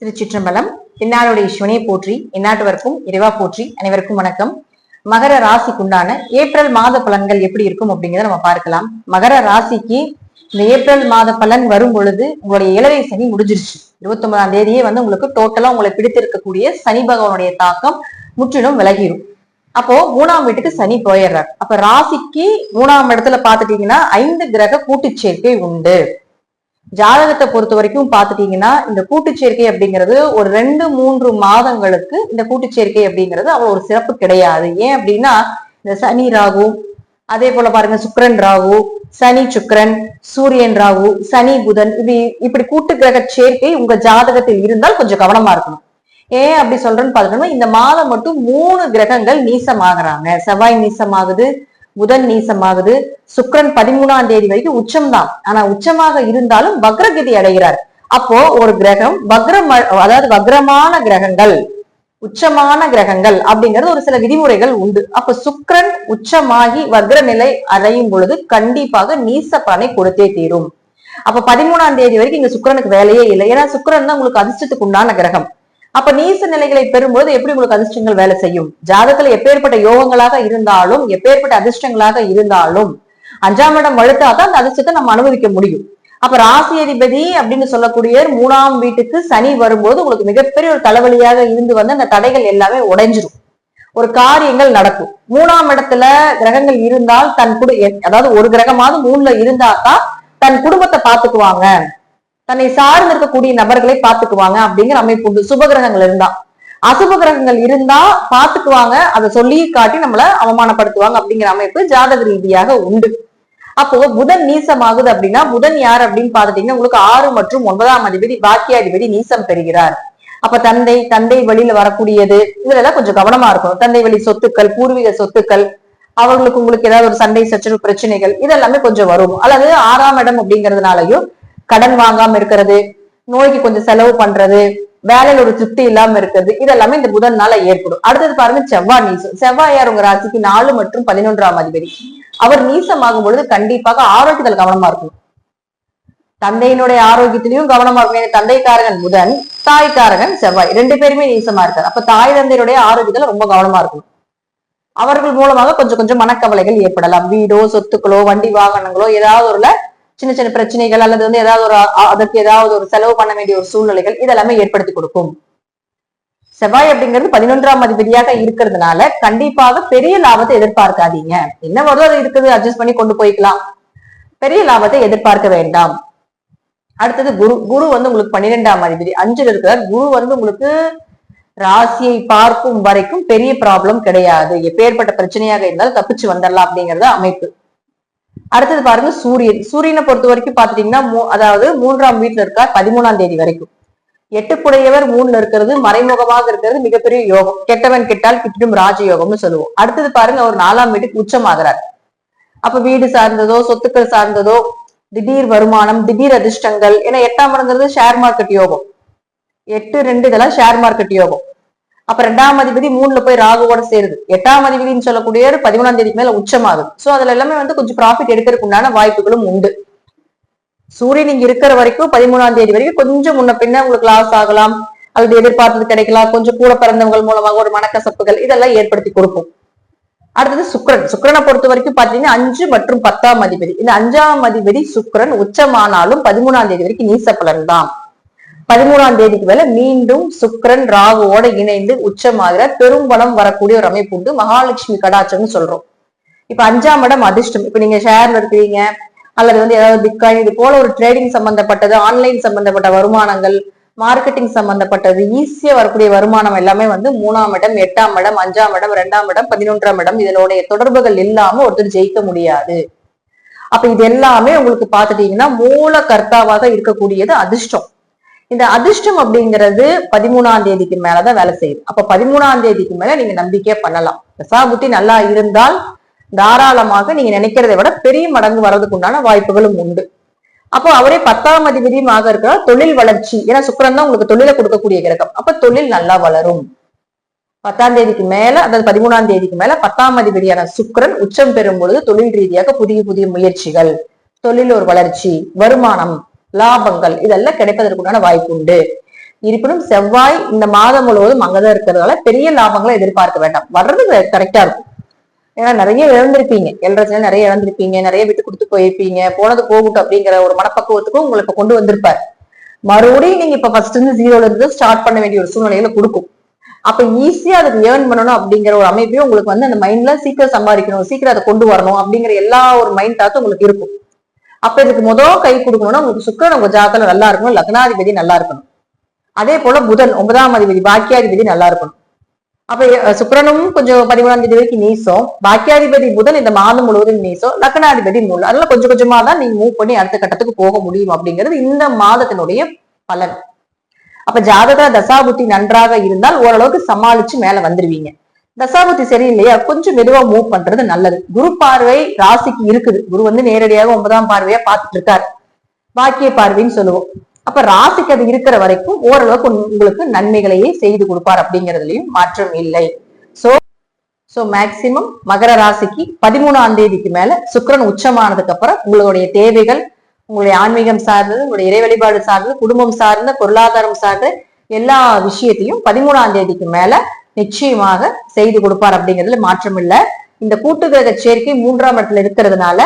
திருச்சிற்றம்பலம் இந்நாளுடைய ஈஸ்வனையை போற்றி இந்நாட்டுவருக்கும் இறைவா போற்றி அனைவருக்கும் வணக்கம். மகர ராசிக்குண்டான ஏப்ரல் மாத பலன்கள் எப்படி இருக்கும் அப்படிங்கிறத நம்ம பார்க்கலாம். மகர ராசிக்கு இந்த ஏப்ரல் மாத பலன் வரும் பொழுது உங்களுடைய இளவை சனி முடிஞ்சிருச்சு. இருபத்தி ஒன்பதாம் தேதியே வந்து உங்களுக்கு டோட்டலா உங்களை பிடித்திருக்கக்கூடிய சனி பகவானுடைய தாக்கம் முற்றிலும் விலகிடும் அப்போ மூணாம் வீட்டுக்கு சனி போயிடுறார். அப்ப ராசிக்கு மூணாம் இடத்துல பாத்துட்டீங்கன்னா ஐந்து கிரக கூட்டுச்சேர்க்கை உண்டு. ஜாதகத்தை பொறுத்த வரைக்கும் பாத்துட்டீங்கன்னா இந்த கூட்டுச் சேர்க்கை அப்படிங்கிறது ஒரு ரெண்டு மூன்று மாதங்களுக்கு இந்த கூட்டுச்சேர்க்கை அப்படிங்கிறது அவ்வளவு ஒரு சிறப்பு கிடையாது. ஏன் அப்படின்னா இந்த சனி ராகு அதே போல பாருங்க சுக்கரன் ராகு சனி சுக்கரன் சூரியன் ராகு சனி புதன் இது இப்படி கூட்டு கிரக சேர்க்கை உங்க ஜாதகத்தில் இருந்தால் கொஞ்சம் கவனமா இருக்கணும். ஏன் அப்படி சொல்றேன்னு பாத்தீங்கன்னா இந்த மாதம் மட்டும் மூணு கிரகங்கள் நீசமாகறாங்க. செவ்வாய் நீசமாகுது புதன் நீசமாகுது சுக்கரன் பதிமூணாம் தேதி வரைக்கும் உச்சம்தான். ஆனா உச்சமாக இருந்தாலும் வக்ரகிதி அடைகிறார். அப்போ ஒரு கிரகம் வக்ரம் அதாவது வக்ரமான கிரகங்கள் உச்சமான கிரகங்கள் அப்படிங்கிறது ஒரு சில விதிமுறைகள் உண்டு. அப்ப சுக்கரன் உச்சமாகி வக்ர நிலை அடையும் பொழுது கண்டிப்பாக நீச பலனை கொடுத்தே தீரும். அப்ப பதிமூணாம் தேதி வரைக்கும் இங்க சுக்கிரனுக்கு வேலையே இல்லை. ஏன்னா சுக்கரன் தான் உங்களுக்கு அதிர்ஷ்டத்துக்கு உண்டான கிரகம். அப்ப நீச நிலைகளை பெறும்போது எப்படி உங்களுக்கு அதிர்ஷ்டங்கள் வேலை செய்யும்? ஜாதகத்துல எப்பேற்பட்ட யோகங்களாக இருந்தாலும் எப்பேற்பட்ட அதிர்ஷ்டங்களாக இருந்தாலும் அஞ்சாம் இடம் வழுத்தாதான் அந்த அதிர்ஷ்டத்தை நம்ம அனுபவிக்க முடியும். அப்ப ராசி அதிபதி அப்படின்னு சொல்லக்கூடிய மூணாம் வீட்டுக்கு சனி வரும்போது உங்களுக்கு மிகப்பெரிய ஒரு தலைவலியாக இருந்து வந்து அந்த தடைகள் எல்லாமே உடைஞ்சிரும். ஒரு காரியங்கள் நடக்கும். மூணாம் இடத்துல கிரகங்கள் இருந்தால் தன் குடு அதாவது ஒரு கிரகமாவது மூணுல இருந்தா தான் தன் குடும்பத்தை பாத்துக்குவாங்க தன்னை சார்ந்து இருக்கக்கூடிய நபர்களை பாத்துக்குவாங்க அப்படிங்கிற அமைப்பு உண்டு. சுபகிரகங்கள் இருந்தா. அசுப கிரகங்கள் இருந்தா பாத்துக்குவாங்க அதை சொல்லி காட்டி நம்மள அவமானப்படுத்துவாங்க அப்படிங்கிற அமைப்பு ஜாதக ரீதியாக உண்டு. அப்போ புதன் நீசமாகுது அப்படின்னா புதன் யார் அப்படின்னு பாத்துட்டீங்கன்னா உங்களுக்கு ஆறு மற்றும் ஒன்பதாம் அதிபதி பாக்கியாதிபதி நீசம் பெறுகிறார். அப்ப தந்தை தந்தை வழியில வரக்கூடியது இதுல எல்லாம் கொஞ்சம் கவனமா இருக்கணும். தந்தை வழி சொத்துக்கள் பூர்வீக சொத்துக்கள் அவர்களுக்கு உங்களுக்கு ஏதாவது ஒரு சண்டை சச்சரவு பிரச்சனைகள் இதெல்லாமே கொஞ்சம் வரும். அல்லது ஆறாம் இடம் அப்படிங்கறதுனாலயும் கடன் வாங்காம இருக்கிறது நோய்க்கு கொஞ்சம் செலவு பண்றது வேலையில ஒரு திருப்தி இல்லாம இருக்கிறது இதெல்லாமே இந்த புதன்னால ஏற்படும். அடுத்தது பாருங்க செவ்வாய் நீசம். செவ்வாயார் உங்க ராசிக்கு நாலு மற்றும் பதினொன்றாம் அதிபதி. அவர் நீசமாகும் பொழுது கண்டிப்பாக ஆரோக்கியத்தில் கவனமா இருக்கும் தந்தையினுடைய ஆரோக்கியத்திலையும் கவனமா இருக்கும் தந்தைக்காரகன் புதன் தாய்க்காரகன் செவ்வாய். ரெண்டு பேருமே நீசமா இருக்காரு அப்ப தாய் தந்தையுடைய ஆரோக்கியத்துல ரொம்ப கவனமா இருக்கும் அவர்கள் மூலமாக கொஞ்சம் கொஞ்சம் மனக்கவலைகள் ஏற்படலாம். வீடோ சொத்துக்களோ வண்டி வாகனங்களோ ஏதாவது ஒரு சின்ன சின்ன பிரச்சனைகள் அல்லது வந்து ஏதாவது ஒரு அதற்கு ஏதாவது ஒரு செலவு பண்ண வேண்டிய ஒரு சூழ்நிலைகள் இதெல்லாமே ஏற்படுத்தி கொடுக்கும். செவ்வாய் அப்படிங்கிறது பதினொன்றாம் அதிபதியாக இருக்கிறதுனால கண்டிப்பாக பெரிய லாபத்தை எதிர்பார்க்காதீங்க. என்ன வருதோ அது இருக்குது அட்ஜஸ்ட் பண்ணி கொண்டு போய்க்கலாம். பெரிய லாபத்தை எதிர்பார்க்க வேண்டாம். அடுத்தது குரு குரு வந்து உங்களுக்கு பன்னிரெண்டாம் அதிபதி. அஞ்சுல இருக்கிறார். குரு வந்து உங்களுக்கு ராசியை பார்க்கும் வரைக்கும் பெரிய ப்ராப்ளம் கிடையாது. எப்பேற்பட்ட பிரச்சனையாக இருந்தாலும் தப்பிச்சு வந்துடலாம் அப்படிங்கறது அமைப்பு. அடுத்தது பாருங்க சூரியன். சூரியனை பொறுத்த வரைக்கும் பாத்துட்டீங்கன்னா அதாவது மூன்றாம் வீட்டுல இருக்கார் பதிமூணாம் தேதி வரைக்கும். எட்டுக்குடையவர் மூணுல இருக்கிறது மறைமுகமாக இருக்கிறது மிகப்பெரிய யோகம். கெட்டவன் கெட்டால் கிட்டும் ராஜயோகம்னு சொல்லுவோம். அடுத்தது பாருங்க ஒரு நாலாம் வீட்டுக்கு உச்சமாகிறார். அப்ப வீடு சார்ந்ததோ சொத்துக்கள் சார்ந்ததோ திடீர் வருமானம் திடீர் அதிர்ஷ்டங்கள். ஏன்னா எட்டாம் இடங்கிறது ஷேர் மார்க்கெட் யோகம். எட்டு ரெண்டு இதெல்லாம் ஷேர் மார்க்கெட் யோகம். அப்ப ரெண்டாம் அதிபதி மூணுல போய் ராகுவோட சேருது. எட்டாம் அதிபதினு சொல்லக்கூடிய பதிமூணாம் தேதிக்கு மேல உச்சமாகுது. சோ அதுல எல்லாமே வந்து கொஞ்சம் ப்ராஃபிட் எடுக்கிறதுக்கு உண்டான வாய்ப்புகளும் உண்டு. சூரியன் இங்க இருக்கிற வரைக்கும் பதிமூணாம் தேதி வரைக்கும் கொஞ்சம் முன்ன பின்ன உங்களுக்கு லாஸ் ஆகலாம். அல்லது எதிர்பார்த்தது கிடைக்கலாம். கொஞ்சம் கூட பிறந்தவங்கள் மூலமாக ஒரு மனக்கசப்புகள் இதெல்லாம் ஏற்படுத்தி கொடுக்கும். அடுத்தது சுக்கரன். சுக்கரனை பொறுத்த வரைக்கும் பாத்தீங்கன்னா அஞ்சு மற்றும் பத்தாம் அதிபதி. இந்த அஞ்சாம் அதிபதி சுக்கரன் உச்சமானாலும் பதிமூணாம் தேதி வரைக்கும் நீச பலன் தான். பதிமூணாம் தேதிக்கு மேல மீண்டும் சுக்கரன் ராகுவோட இணைந்து உச்சமாகிற பெரும்பலம் வரக்கூடிய ஒரு அமைப்பு உண்டு. மகாலட்சுமி கடாச்சம்னு சொல்றோம். இப்ப அஞ்சாம் இடம் அதிர்ஷ்டம். இப்ப நீங்க ஷேர்ல இருக்கிறீங்க. அல்லது வந்து ஏதாவது பிட்காயின் இது போல ஒரு ட்ரேடிங் சம்பந்தப்பட்டது ஆன்லைன் சம்பந்தப்பட்ட வருமானங்கள் மார்க்கெட்டிங் சம்பந்தப்பட்டது ஈஸியா வரக்கூடிய வருமானம் எல்லாமே வந்து மூணாம் இடம் எட்டாம் இடம் அஞ்சாம் இடம் ரெண்டாம் இடம் பதினொன்றாம் இடம். இதனுடைய தொடர்புகள் இல்லாம ஒருத்தர் ஜெயிக்க முடியாது. அப்ப இது எல்லாமே உங்களுக்கு பாத்துட்டீங்கன்னா மூல கர்த்தாவாக இருக்கக்கூடியது அதிர்ஷ்டம். இந்த அதிர்ஷ்டம் அப்படிங்கிறது பதிமூணாம் தேதிக்கு மேலதான் வேலை செய்யுது. அப்ப பதிமூணாம் தேதிக்கு மேல நீங்க நம்பிக்கையே பண்ணலாம். தசாபுத்தி நல்லா இருந்தால் தாராளமாக நீங்க நினைக்கிறதை விட பெரிய மடங்கு வர்றதுக்கு உண்டான வாய்ப்புகளும் உண்டு. அப்போ அவரே பத்தாம் அதிபதியுமாக இருக்கிற தொழில் வளர்ச்சி. ஏன்னா சுக்கரன் தான் உங்களுக்கு தொழிலை கொடுக்கக்கூடிய கிரகம். அப்ப தொழில் நல்லா வளரும். பத்தாம் தேதிக்கு மேல அதாவது பதிமூணாம் தேதிக்கு மேல பத்தாம் அதிபதியான சுக்கரன் உச்சம் பெறும் பொழுது தொழில் ரீதியாக புதிய புதிய முயற்சிகள் தொழில் ஒரு வளர்ச்சி வருமானம் லாபங்கள் இதெல்லாம் கிடைப்பதற்குண்டான வாய்ப்பு உண்டு. இருப்பினும் செவ்வாய் இந்த மாதம் முழுவதும் அங்கதான் இருக்கிறதால பெரிய லாபங்களை எதிர்பார்க்க வேண்டாம். வர்றது கரெக்டா இருக்கும். ஏன்னா நிறைய இழந்திருப்பீங்க. எல்றதுல நிறைய இழந்திருப்பீங்க. நிறைய விட்டு கொடுத்து போயிருப்பீங்க. போனது போகட்டும் அப்படிங்கிற ஒரு மனப்பக்குவத்துக்கும் உங்களுக்கு கொண்டு வந்திருப்பாரு. மறுபடியும் நீங்க இப்ப ஃபர்ஸ்ட் இருந்து ஜீரோல இருந்து ஸ்டார்ட் பண்ண வேண்டிய ஒரு சூழ்நிலையில கொடுக்கும். அப்ப ஈஸியா அதுக்கு ஏர்ன் பண்ணணும் அப்படிங்கிற ஒரு அமைப்பையும் உங்களுக்கு வந்து அந்த மைண்ட்ல சீக்கிரம் சம்பாதிக்கணும். சீக்கிரம் அதை கொண்டு வரணும் அப்படிங்கிற எல்லா ஒரு மைண்ட் தாத்தும் உங்களுக்கு இருக்கும். அப்ப இதுக்கு முதல் கை கொடுக்கணும்னா உங்களுக்கு சுக்கரன் உங்க ஜாதகம் நல்லா இருக்கணும் லக்னாதிபதி நல்லா இருக்கணும். அதே போல புதன் ஒன்பதாம் அதிபதி பாக்கியாதிபதி நல்லா இருக்கணும். அப்ப சுக்கரனும் சுக்கிரனும் கொஞ்சம் பதிமூணாம் தேதி வரைக்கும் நீசம். பாக்கியாதிபதி புதன் இந்த மாதம் முழுவதும் நீசம். லக்னாதிபதி நூல். அதனால கொஞ்சம் கொஞ்சமா தான் நீங்க மூவ் பண்ணி அடுத்த கட்டத்துக்கு போக முடியும் அப்படிங்கிறது இந்த மாதத்தினுடைய பலன். அப்ப ஜாதக தசாபுத்தி நன்றாக இருந்தால் ஓரளவுக்கு சமாளிச்சு மேல வந்துருவீங்க. தசாபுத்தி சரியில்லையா? கொஞ்சம் மெதுவா மூவ் பண்றது நல்லது. குரு பார்வை ராசிக்கு இருக்குது. குரு வந்து நேரடியாக ஒன்பதாம் பார்வையா பார்த்துட்டு இருக்காரு. பாக்கிய பார்வைன்னு சொல்லுவோம். அப்ப ராசிக்கு அது இருக்கிற வரைக்கும் ஓரளவுக்கு உங்களுக்கு நன்மைகளையே செய்து கொடுப்பார் அப்படிங்கறதுலயும் மாற்றம் இல்லை. சோ சோ மேக்சிமம் மகர ராசிக்கு பதிமூணாம் தேதிக்கு மேல சுக்கரன் உச்சமானதுக்கு அப்புறம் உங்களுடைய தேவைகள் உங்களுடைய ஆன்மீகம் சார்ந்தது உங்களுடைய இறை வழிபாடு சார்ந்தது குடும்பம் சார்ந்த பொருளாதாரம் சார்ந்த எல்லா விஷயத்தையும் பதிமூணாம் தேதிக்கு மேல நிச்சயமாக செய்து கொடுப்பார் அப்படிங்கிறதுல மாற்றம் இல்லை. இந்த கூட்டு கிரக சேர்க்கை மூன்றாம் இடத்துல இருக்கிறதுனால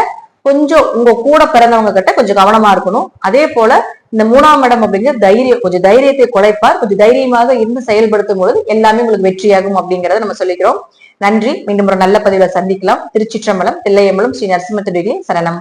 கொஞ்சம் உங்க கூட பிறந்தவங்க கிட்ட கொஞ்சம் கவனமா இருக்கணும். அதே போல இந்த மூணாம் இடம் அப்படிங்கிற தைரியம் கொஞ்சம் தைரியத்தை குலைப்பார் கொஞ்சம் தைரியமாக இருந்து செயல்படுத்தும் பொழுது எல்லாமே உங்களுக்கு வெற்றியாகும் அப்படிங்கறத நம்ம சொல்லிக்கிறோம். நன்றி. மீண்டும் ஒரு நல்ல பதிவுல சந்திக்கலாம். திருச்சிற்றம்பலம் தில்லையம்பலம் ஸ்ரீ நரசிம்மத்துடைய சரணம்.